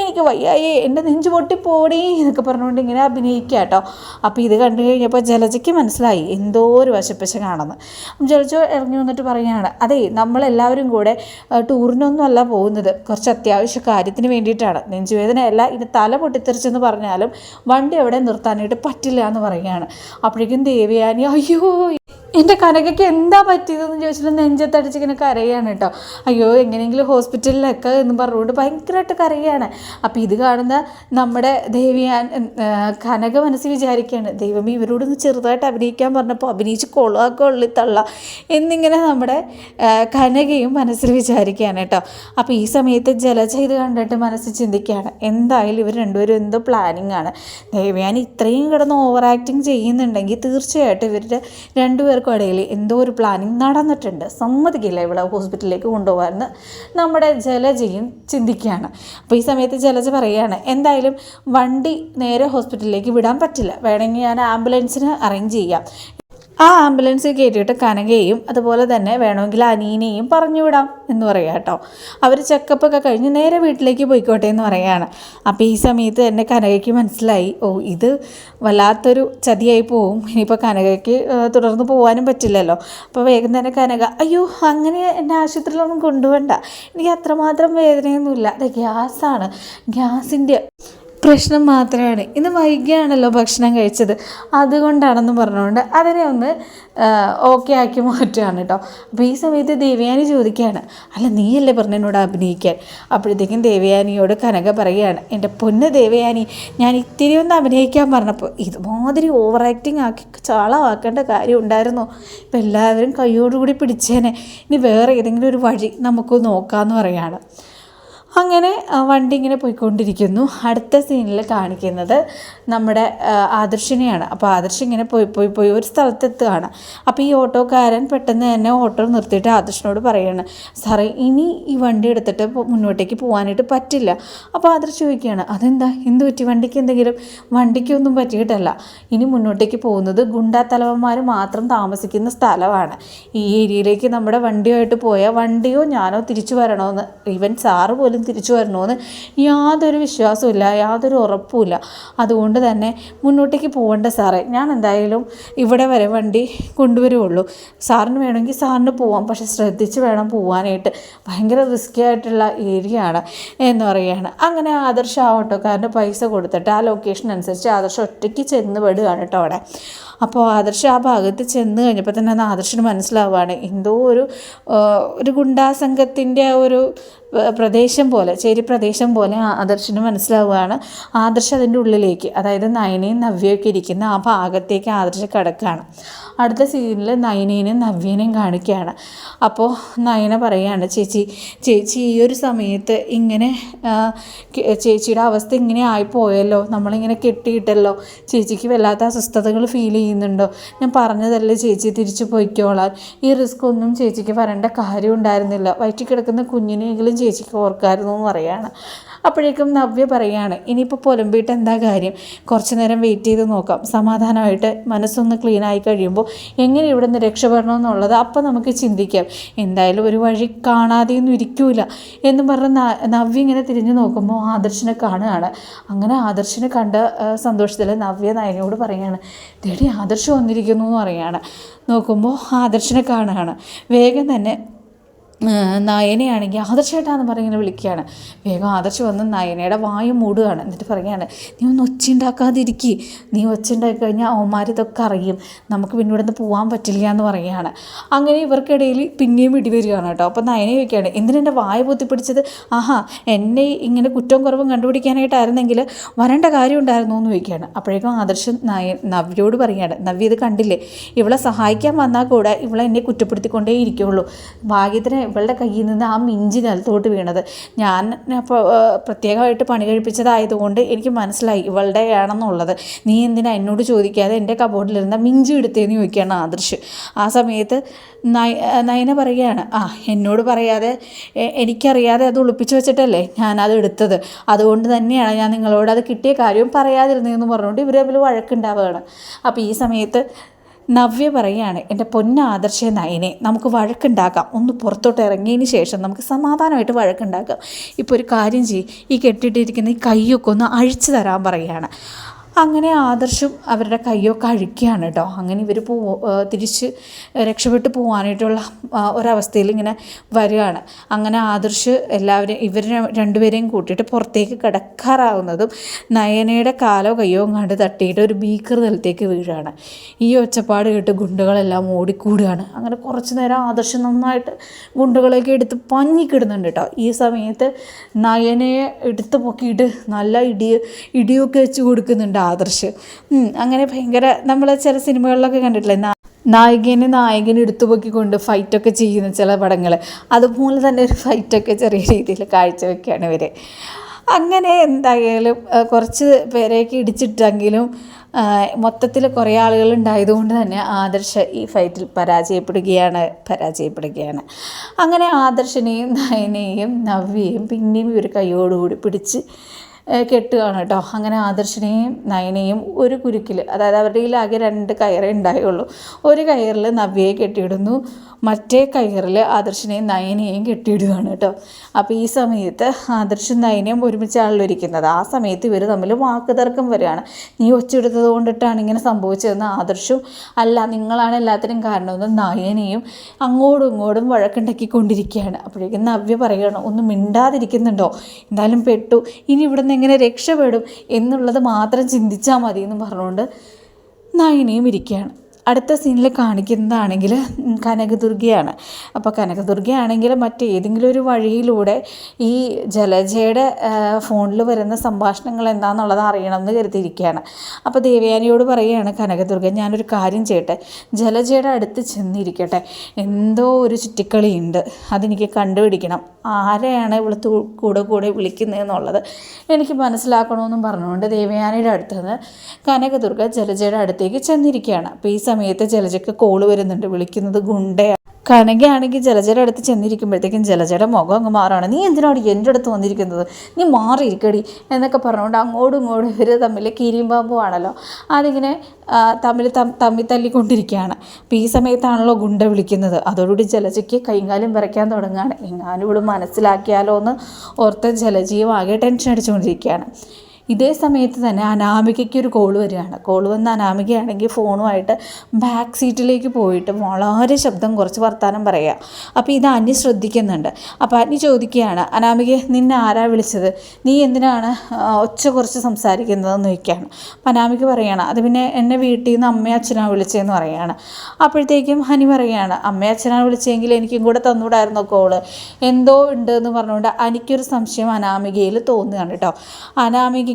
എനിക്ക് വയ്യായേ എന്റെ നെഞ്ച് പൊട്ടിപ്പോടി എന്നൊക്കെ പറഞ്ഞുകൊണ്ട് ഇങ്ങനെ അഭിനയിക്കുക കേട്ടോ. അപ്പോൾ ഇത് കണ്ടു കഴിഞ്ഞപ്പോൾ ജലജയ്ക്ക് മനസ്സിലായി എന്തോ ഒരു വശപ്പശ കാണുന്നു ജലജ ഇറങ്ങി വന്നിട്ട് പറയുകയാണ് അതെ നമ്മളെല്ലാവരും കൂടെ ടൂറിനൊന്നും അല്ല പോകുന്നത്. കുറച്ച് അത്യാവശ്യ കാര്യത്തിന് വേണ്ടിയിട്ടാണ്. നെഞ്ചുവേദനയല്ല ഇനി തല പൊട്ടിത്തെറിച്ചെന്ന് പറഞ്ഞാലും വണ്ടി അവിടെ നിർത്താനായിട്ട് പറ്റില്ല എന്ന് പറയുകയാണ്. അപ്പോഴേക്കും ദേവയാനി അയ്യോ എന്റെ കനകയ്ക്ക് എന്താ പറ്റിയതെന്ന് ചോദിച്ചാൽ നെഞ്ചത്തടിച്ച് ഇങ്ങനെ കരയാണ് കേട്ടോ. അയ്യോ എങ്ങനെയെങ്കിലും ഹോസ്പിറ്റലിലൊക്കെ എന്ന് പറഞ്ഞുകൊണ്ട് ഭയങ്കരമായിട്ട് കരയാണ്. അപ്പോൾ ഇത് കാണുന്ന നമ്മുടെ ആ, കനക മനസ്സിൽ വിചാരിക്കുകയാണ് ദൈവം ഇവരോട് ചെറുതായിട്ട് അഭിനയിക്കാൻ പറഞ്ഞപ്പോൾ അഭിനയിച്ച് കൊള്ളുക കൊള്ളി തള്ള എന്നിങ്ങനെ നമ്മുടെ കനകയും മനസ്സിൽ വിചാരിക്കുകയാണ് കേട്ടോ. അപ്പോൾ ഈ സമയത്ത് ജലജ ഇത് കണ്ടിട്ട് മനസ്സിൽ ചിന്തിക്കുകയാണ് എന്തായാലും ഇവർ രണ്ടുപേരും എന്തോ പ്ലാനിങ് ആണ്. ദേവിയാൻ ഇത്രയും കിടന്ന് ഓവർ ആക്ടിങ് ചെയ്യുന്നുണ്ടെങ്കിൽ തീർച്ചയായിട്ടും ഇവരുടെ രണ്ടുപേർക്കും ഇടയിൽ എന്തോ ഒരു പ്ലാനിങ് നടന്നിട്ടുണ്ട്. സമ്മതിക്കില്ല ഇവിടെ ഹോസ്പിറ്റലിലേക്ക് കൊണ്ടുപോകാമെന്ന് നമ്മുടെ ജലജയും ചിന്തിക്കുകയാണ്. അപ്പോൾ ഈ സമയത്ത് ജലജ പറയുകയാണ് എന്തായാലും വണ്ടി നേരെ ഹോസ്പിറ്റലിലേക്ക് വിടാൻ പറ്റില്ല. വേണമെങ്കിൽ ഞാൻ ആംബുലൻസിന് അറേഞ്ച് ചെയ്യാം. ആ ആംബുലൻസ് കയറ്റിയിട്ട് കനകയും അതുപോലെ തന്നെ വേണമെങ്കിൽ അനീനയും പറഞ്ഞു വിടാം എന്ന് പറയാം കേട്ടോ അവർ ചെക്കപ്പൊക്കെ കഴിഞ്ഞ് നേരെ വീട്ടിലേക്ക് പോയിക്കോട്ടെ എന്ന് പറയുകയാണ് അപ്പോൾ ഈ സമയത്ത് തന്നെ കനകയ്ക്ക് മനസ്സിലായി ഓ ഇത് വല്ലാത്തൊരു ചതിയായി പോവും. ഇനിയിപ്പോൾ കനകയ്ക്ക് തുടർന്ന് പോകാനും പറ്റില്ലല്ലോ. അപ്പോൾ വേഗം തന്നെ കനക അയ്യോ അങ്ങനെ എന്നെ ആശുപത്രിയിലൊന്നും കൊണ്ടുപോകണ്ട എനിക്ക് അത്രമാത്രം വേദനയൊന്നുമില്ല. അത് ഗ്യാസാണ്. ഗ്യാസിന്റെ പ്രശ്നം മാത്രമാണ് ഇന്ന് വൈകിയാണല്ലോ ഭക്ഷണം കഴിച്ചത്. അതുകൊണ്ടാണെന്ന് പറഞ്ഞുകൊണ്ട് അതിനെ ഒന്ന് ഓക്കെ ആക്കി മാറ്റുകയാണ് കേട്ടോ അപ്പോൾ ഈ സമയത്ത് ദേവയാനി ചോദിക്കുകയാണ് അല്ല നീയല്ലേ പറഞ്ഞു എന്നോട് അഭിനയിക്കാൻ? അപ്പോഴത്തേക്കും ദേവയാനിയോട് കനക പറയുകയാണ് എന്റെ പൊന്ന് ദേവയാനി ഞാൻ ഇത്തിരി ഒന്ന് അഭിനയിക്കാൻ പറഞ്ഞപ്പോൾ ഇതുമാതിരി ഓവർ ആക്ടിങ് ആക്കി ചാളമാക്കേണ്ട കാര്യം ഉണ്ടായിരുന്നു. ഇപ്പം എല്ലാവരും കൈയോടുകൂടി പിടിച്ചേനെ. ഇനി വേറെ ഏതെങ്കിലും ഒരു വഴി നമുക്ക് നോക്കാമെന്ന് പറയുകയാണ് അങ്ങനെ വണ്ടി ഇങ്ങനെ പോയിക്കൊണ്ടിരിക്കുന്നു. അടുത്ത സീനിൽ കാണിക്കുന്നത് നമ്മുടെ ആദർശിനെയാണ്. അപ്പോൾ ആദർശ് ഇങ്ങനെ പോയി പോയി പോയി ഒരു സ്ഥലത്തെത്തുകയാണ്. അപ്പോൾ ഈ ഓട്ടോക്കാരൻ പെട്ടെന്ന് തന്നെ ഓട്ടോ നിർത്തിയിട്ട് ആദർശിനോട് പറയുകയാണ് സാറേ ഇനി ഈ വണ്ടി എടുത്തിട്ട് മുന്നോട്ടേക്ക് പോകാനായിട്ട് പറ്റില്ല. അപ്പോൾ ആദർശ് ചോദിക്കുകയാണ് അതെന്താ? എന്ത് പറ്റി? വണ്ടിക്ക് എന്തെങ്കിലും വണ്ടിക്കൊന്നും പറ്റിയിട്ടല്ല. ഇനി മുന്നോട്ടേക്ക് പോകുന്നത് ഗുണ്ടാ തലവന്മാർ മാത്രം താമസിക്കുന്ന സ്ഥലമാണ്. ഈ ഏരിയയിലേക്ക് നമ്മുടെ വണ്ടിയുമായിട്ട് പോയാൽ വണ്ടിയോ ഞാനോ തിരിച്ചു വരണമെന്ന് ഈവൻ സാറ് പോലും തിരിച്ചു വരണമെന്ന് യാതൊരു വിശ്വാസമില്ല യാതൊരു ഉറപ്പുമില്ല. അതുകൊണ്ട് തന്നെ മുന്നോട്ടേക്ക് പോകേണ്ട സാറേ. ഞാൻ എന്തായാലും ഇവിടെ വരെ വണ്ടി കൊണ്ടുവരുള്ളൂ സാറിന് വേണമെങ്കിൽ സാറിന് പോവാം പക്ഷെ ശ്രദ്ധിച്ച് വേണം പോവാനായിട്ട്. ഭയങ്കര റിസ്ക്കി ആയിട്ടുള്ള ഏരിയ ആണ് എന്ന് പറയുകയാണ്. അങ്ങനെ ആദർശ ആ ഓട്ടോക്കാരന്റെ പൈസ കൊടുത്തിട്ട് ആ ലൊക്കേഷൻ അനുസരിച്ച് ആദർശം ഒറ്റയ്ക്ക് ചെന്ന് പെടുകയാണ് കേട്ടോ അവിടെ. അപ്പോൾ ആദർശ് ആ ഭാഗത്ത് ചെന്ന് കഴിഞ്ഞപ്പോൾ തന്നെ അത് ആദർശിന് മനസ്സിലാവുകയാണ്. എന്തോ ഒരു ഒരു ഗുണ്ടാസംഘത്തിന്റെ ഒരു പ്രദേശം പോലെ ചേരി പ്രദേശം പോലെ ആദർശിന് മനസ്സിലാവുകയാണ്. ആദർശ് അതിന്റെ ഉള്ളിലേക്ക് അതായത് നയനയും നവ്യയൊക്കെ ഇരിക്കുന്ന ആ ഭാഗത്തേക്ക് ആദർശ് കിടക്കുകയാണ്. അടുത്ത സീനിൽ നയനേനെയും നവ്യനെയും കാണിക്കുകയാണ്. അപ്പോൾ നയന പറയുകയാണ് ചേച്ചി ചേച്ചി ഈ ഒരു സമയത്ത് ഇങ്ങനെ ചേച്ചിയുടെ അവസ്ഥ ഇങ്ങനെ ആയിപ്പോയല്ലോ. നമ്മളിങ്ങനെ കെട്ടിയിട്ടല്ലോ. ചേച്ചിക്ക് വല്ലാത്ത അസ്വസ്ഥതകൾ ഫീൽ ചെയ്യുന്നുണ്ടോ? ഞാൻ പറഞ്ഞതല്ലേ ചേച്ചി തിരിച്ചു പോയിക്കോളാൻ. ഈ റിസ്ക് ഒന്നും ചേച്ചിക്ക് വരേണ്ട കാര്യം ഉണ്ടായിരുന്നില്ല വയറ്റിൽ കിടക്കുന്ന കുഞ്ഞിനെങ്കിലും ചേച്ചിക്ക് ഓർക്കായിരുന്നു എന്ന് പറയാണ് അപ്പോഴേക്കും നവ്യ പറയുകയാണ് ഇനിയിപ്പോൾ പുലമ്പിയിട്ട് എന്താ കാര്യം? കുറച്ച് നേരം വെയിറ്റ് ചെയ്ത് നോക്കാം. സമാധാനമായിട്ട് മനസ്സൊന്ന് ക്ലീൻ ആയി കഴിയുമ്പോൾ എങ്ങനെ ഇവിടെ നിന്ന് രക്ഷപ്പെടണമെന്നുള്ളത് അപ്പം നമുക്ക് ചിന്തിക്കാം. എന്തായാലും ഒരു വഴി കാണാതെയൊന്നും ഇരിക്കൂല. എന്ന് പറഞ്ഞ് നവ്യ ഇങ്ങനെ തിരിഞ്ഞു നോക്കുമ്പോൾ ആദർശിനെ കാണുകയാണ്. അങ്ങനെ ആദർശിനെ കണ്ട സന്തോഷത്തിൽ നവ്യ നയനയോട് പറയുകയാണ് തേടി ആദർശ് വന്നിരിക്കുന്നു എന്ന് പറയുകയാണ് നോക്കുമ്പോൾ ആദർശിനെ കാണുകയാണ്. വേഗം തന്നെ നയനയാണെങ്കിൽ ആദർശേട്ടാന്ന് പറഞ്ഞിങ്ങനെ വിളിക്കുകയാണ്. വേഗം ആദർശ് വന്ന് നയനയുടെ വായു മൂടുകയാണ്. എന്നിട്ട് പറയുകയാണ് നീ ഒന്ന് ഒച്ച ഉണ്ടാക്കാതിരിക്കുക നീ ഒച്ച ഉണ്ടാക്കി കഴിഞ്ഞാൽ അവന്മാർ ഇതൊക്കെ അറിയും. നമുക്ക് പിന്നെ ഇവിടെ നിന്ന് പോകാൻ പറ്റില്ല എന്ന് പറയുകയാണ്. അങ്ങനെ ഇവർക്കിടയിൽ പിന്നെയും ഇടി വരികയാണ് കേട്ടോ. അപ്പോൾ നയന ചോദിക്കുകയാണ് എന്തിനെന്റെ വായ പൊത്തിപ്പിടിച്ചത്? ആഹാ എന്നെ ഇങ്ങനെ കുറ്റവും കുറവും കണ്ടുപിടിക്കാനായിട്ടായിരുന്നെങ്കിൽ വരേണ്ട കാര്യം ഉണ്ടായിരുന്നു? എന്ന് ചോദിക്കുകയാണ്. അപ്പോഴേക്കും ആദർശ് നയ നവ്യോട് പറയുകയാണ് നവ്യ ഇത് കണ്ടില്ലേ? ഇവളെ സഹായിക്കാൻ വന്നാൽ കൂടെ ഇവളെ എന്നെ കുറ്റപ്പെടുത്തിക്കൊണ്ടേ ഇരിക്കുകയുള്ളൂ ഭാഗ്യത്തിന് ഇവളുടെ കയ്യിൽ നിന്ന് ആ മിഞ്ചി നിലത്തോട്ട് വീണത്. ഞാൻ പ്രത്യേകമായിട്ട് പണി കഴിപ്പിച്ചതായതുകൊണ്ട് എനിക്ക് മനസ്സിലായി ഇവളുടെ ആണെന്നുള്ളത് നീ എന്തിനാ എന്നോട് ചോദിക്കാതെ എന്റെ കബോർഡിലിരുന്ന മിഞ്ചി എടുത്തേന്ന് ചോദിക്കുകയാണ് ആദർശ്. ആ സമയത്ത് നയ നയന പറയുകയാണ് ആ എന്നോട് പറയാതെ എനിക്കറിയാതെ അത് ഒളിപ്പിച്ചു വെച്ചിട്ടല്ലേ ഞാനത് എടുത്തത്. അതുകൊണ്ട് തന്നെയാണ് ഞാൻ നിങ്ങളോട് അത് കിട്ടിയ കാര്യവും പറയാതിരുന്നതെന്ന് പറഞ്ഞുകൊണ്ട് ഇവർ തമ്മിൽ വഴക്കുണ്ടാവുകയാണ്. അപ്പോൾ ഈ സമയത്ത് നവ്യ പറയുകയാണ് എന്റെ പൊന്ന ആദർശ നയനെ നമുക്ക് വഴക്കുണ്ടാക്കാം. ഒന്ന് പുറത്തോട്ട് ഇറങ്ങിയതിന് ശേഷം നമുക്ക് സമാധാനമായിട്ട് വഴക്കുണ്ടാക്കാം. ഇപ്പോൾ ഒരു കാര്യം ചെയ്യും. ഈ കെട്ടിട്ടിരിക്കുന്ന ഈ കൈയൊക്കെ ഒന്ന് അഴിച്ചു തരാൻ പറയുകയാണ്. അങ്ങനെ ആദർശും അവരുടെ കയ്യോ അഴിക്കുകയാണ് കേട്ടോ. അങ്ങനെ ഇവർ പോ തിരിച്ച് രക്ഷപ്പെട്ട് പോകാനായിട്ടുള്ള ഒരവസ്ഥയിൽ ഇങ്ങനെ വരികയാണ്. അങ്ങനെ ആദർശ് എല്ലാവരെയും ഇവർ രണ്ടുപേരെയും കൂട്ടിയിട്ട് പുറത്തേക്ക് കിടക്കാറാവുന്നതും നയനയുടെ കാലോ കയ്യോ കണ്ട് തട്ടിയിട്ട് ഒരു ബീക്കർ നിലത്തേക്ക് വീഴുകയാണ് ഈ ഒച്ചപ്പാട് കേട്ട് ഗുണ്ടുകളെല്ലാം ഓടിക്കൂടുകയാണ്. അങ്ങനെ കുറച്ച് നേരം ആദർശ് നന്നായിട്ട് ഗുണ്ടുകളൊക്കെ എടുത്ത് പഞ്ഞിക്കിടുന്നുണ്ട് കേട്ടോ. ഈ സമയത്ത് നയനയെ എടുത്ത് പൊക്കിയിട്ട് നല്ല ഇടി ഇടിയൊക്കെ വെച്ച് കൊടുക്കുന്നുണ്ട് ആദർശ്. അങ്ങനെ ഭയങ്കര നമ്മൾ ചില സിനിമകളിലൊക്കെ കണ്ടിട്ടില്ലേ? നായികനെ നായകനെ എടുത്തു പൊക്കിക്കൊണ്ട് ഫൈറ്റൊക്കെ ചെയ്യുന്ന ചില പടങ്ങൾ അതുപോലെ തന്നെ ഒരു ഫൈറ്റൊക്കെ ചെറിയ രീതിയിൽ കാഴ്ചവെക്കുകയാണ് ഇവർ അങ്ങനെ എന്തായാലും കുറച്ച് പേരെയൊക്കെ ഇടിച്ചിട്ടെങ്കിലും മൊത്തത്തിൽ കുറേ ആളുകൾ ഉണ്ടായതുകൊണ്ട് തന്നെ ആദർശ് ഈ ഫൈറ്റിൽ പരാജയപ്പെടുകയാണ് പരാജയപ്പെടുകയാണ്. അങ്ങനെ ആദർശനെയും നയനെയും നവ്യയും പിന്നെയും ഇവർ കൈയോടുകൂടി പിടിച്ച് കെട്ടുകയാണ് കേട്ടോ. അങ്ങനെ ആദർശിനെയും നയനെയും ഒരു കുരുക്കിൽ അതായത് അവരുടെ കയ്യിൽ ആകെ രണ്ട് കയറേ ഉണ്ടായുള്ളൂ. ഒരു കയറിൽ നവ്യയെ കെട്ടിയിടുന്നു മറ്റേ കയറിൽ ആദർശിനെയും നയനെയും കെട്ടിയിടുകയാണ് കേട്ടോ. അപ്പോൾ ഈ സമയത്ത് ആദർശും നയനയും ഒരുമിച്ച് ഇരിക്കുന്നത്. ആ സമയത്ത് ഇവർ തമ്മിൽ വാക്കുതർക്കം വരികയാണ്. നീ ഒച്ചെടുത്തത് കൊണ്ടിട്ടാണ് ഇങ്ങനെ സംഭവിച്ചതെന്ന് ആദർശും അല്ല നിങ്ങളാണ് എല്ലാത്തിനും കാരണമെന്ന് നയനെയും അങ്ങോട്ടും ഇങ്ങോട്ടും വഴക്കുണ്ടാക്കിക്കൊണ്ടിരിക്കുകയാണ്. അപ്പോഴേക്കും നവ്യ പറയുകയാണ് ഒന്നും മിണ്ടാതിരിക്കുന്നുണ്ടോ? എന്തായാലും പെട്ടു. ഇനി ഇവിടെ എങ്ങനെ രക്ഷപ്പെടും എന്നുള്ളത് മാത്രം ചിന്തിച്ചാൽ മതി എന്ന് പറഞ്ഞുകൊണ്ട് നയനയും ഇരിക്കുകയാണ്. അടുത്ത സീനിൽ കാണിക്കുന്നതാണെങ്കിൽ കനകദുർഗയാണ്. അപ്പോൾ കനകദുർഗയാണെങ്കിൽ മറ്റേതെങ്കിലും ഒരു വഴിയിലൂടെ ഈ ജലജയുടെ ഫോണിൽ വരുന്ന സംഭാഷണങ്ങൾ എന്താണെന്നുള്ളത് അറിയണമെന്ന് കരുതിയിരിക്കുകയാണ്. അപ്പോൾ ദേവയാനിയോട് പറയുകയാണ് കനകദുർഗ ഞാനൊരു കാര്യം ചെയ്യട്ടെ. ജലജയുടെ അടുത്ത് ചെന്നിരിക്കട്ടെ. എന്തോ ഒരു ചുറ്റിക്കളിയുണ്ട്. അതെനിക്ക് കണ്ടുപിടിക്കണം. ആരെയാണ് ഇവൾ കൂടെ കൂടെ വിളിക്കുന്നതെന്നുള്ളത് എനിക്ക് മനസ്സിലാക്കണമെന്നും പറഞ്ഞുകൊണ്ട് ദേവയാനിയുടെ അടുത്ത് നിന്ന് കനകദുർഗ ജലജയുടെ അടുത്തേക്ക് ചെന്നിരിക്കുകയാണ്. അപ്പോൾ ഈ സമയത്ത് ജലജയ്ക്ക് കോൾ വരുന്നുണ്ട്. വിളിക്കുന്നത് ഗുണ്ടയാണ് കനകയാണെങ്കിൽ ജലജയുടെ അടുത്ത് ചെന്നിരിക്കുമ്പോഴത്തേക്കും ജലജയുടെ മുഖം അങ്ങ് മാറാണ്. നീ എന്തിനാണ് എന്റെ അടുത്ത് വന്നിരിക്കുന്നത്? നീ മാറിയിരിക്കടി എന്നൊക്കെ പറഞ്ഞുകൊണ്ട് അങ്ങോട്ടും ഇങ്ങോട്ടും ഇവർ തമ്മിൽ ആണല്ലോ അതിങ്ങനെ തമ്മിൽ തം- തമ്മിൽ തല്ലിക്കൊണ്ടിരിക്കുകയാണ്. അപ്പോൾ ഈ സമയത്താണല്ലോ ഗുണ്ട വിളിക്കുന്നത്. അതോടുകൂടി ജലജയ്ക്ക് കൈകാലും വിറയ്ക്കാൻ തുടങ്ങുകയാണ്. എങ്ങാനും ഇവിടെ മനസ്സിലാക്കിയാലോ എന്ന് ഓർത്ത് ജലജയും ആകെ ടെൻഷൻ അടിച്ചുകൊണ്ടിരിക്കുകയാണ്. ഇതേ സമയത്ത് തന്നെ അനാമികയ്ക്ക് ഒരു കോൾ വരികയാണ്. കോൾ വന്ന അനാമികയാണെങ്കിൽ ഫോണുമായിട്ട് ബാക്ക് സീറ്റിലേക്ക് പോയിട്ട് വളരെ ശബ്ദം കുറച്ച് വർത്താനം പറയുക. അപ്പോൾ ഇത് അന്യ ശ്രദ്ധിക്കുന്നുണ്ട്. അപ്പോൾ അന്യ ചോദിക്കുകയാണ് അനാമിക നിന്നെ ആരാ വിളിച്ചത്? നീ എന്തിനാണ് ഒച്ച കുറച്ച് സംസാരിക്കുന്നതെന്ന് ചോദിക്കുകയാണ്. അപ്പോൾ അനാമിക പറയുകയാണ് അത് പിന്നെ എന്നെ വീട്ടിൽ നിന്ന് അമ്മയും അച്ഛനാണ് വിളിച്ചതെന്ന് പറയുകയാണ് അപ്പോഴത്തേക്കും ഹനി പറയുകയാണ് അമ്മയും അച്ഛനാണ് വിളിച്ചതെങ്കിൽ എനിക്കും കൂടെ തന്നൂടായിരുന്നോ കോൾ എന്തോ ഉണ്ട് എന്ന് പറഞ്ഞുകൊണ്ട് എനിക്കൊരു സംശയം അനാമികയിൽ തോന്നുകയാണ് കേട്ടോ.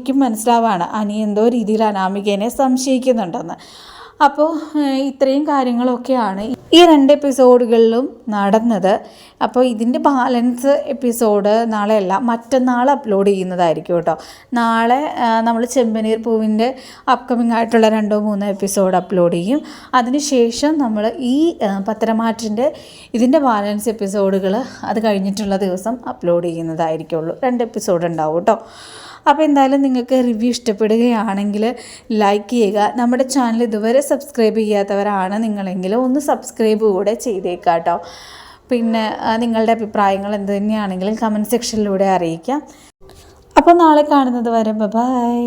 അനാമികയ്ക്കും മനസ്സിലാവാണ്. അനി എന്തോ രീതിയിൽ അനാമികേനെ സംശയിക്കുന്നുണ്ടെന്ന്. അപ്പോൾ ഇത്രയും കാര്യങ്ങളൊക്കെയാണ് ഈ രണ്ട് എപ്പിസോഡുകളിലും നടന്നത്. അപ്പോൾ ഇതിന്റെ ബാലൻസ് എപ്പിസോഡ് നാളെയല്ല മറ്റന്നാൾ അപ്ലോഡ് ചെയ്യുന്നതായിരിക്കും കേട്ടോ. നാളെ നമ്മൾ ചെമ്പനീർ പൂവിന്റെ അപ്കമിങ് ആയിട്ടുള്ള രണ്ടോ മൂന്നോ എപ്പിസോഡ് അപ്ലോഡ് ചെയ്യും. അതിനുശേഷം നമ്മൾ ഈ പത്രമാറ്റിന്റെ ഇതിന്റെ ബാലൻസ് എപ്പിസോഡുകൾ അത് കഴിഞ്ഞിട്ടുള്ള ദിവസം അപ്ലോഡ് ചെയ്യുന്നതായിരിക്കുള്ളൂ. രണ്ട് എപ്പിസോഡ് ഉണ്ടാവും കേട്ടോ. അപ്പോൾ എന്തായാലും നിങ്ങൾക്ക് റിവ്യൂ ഇഷ്ടപ്പെടുകയാണെങ്കിൽ ലൈക്ക് ചെയ്യുക. നമ്മുടെ ചാനൽ ഇതുവരെ സബ്സ്ക്രൈബ് ചെയ്യാത്തവരാണ് നിങ്ങളെങ്കിൽ ഒന്ന് സബ്സ്ക്രൈബ് കൂടെ ചെയ്തേക്കാം കേട്ടോ. പിന്നെ നിങ്ങളുടെ അഭിപ്രായങ്ങൾ എന്ത് തന്നെയാണെങ്കിലും കമന്റ് സെക്ഷനിലൂടെ അറിയിക്കാം. അപ്പോൾ നാളെ കാണുന്നത് വരെ ബൈ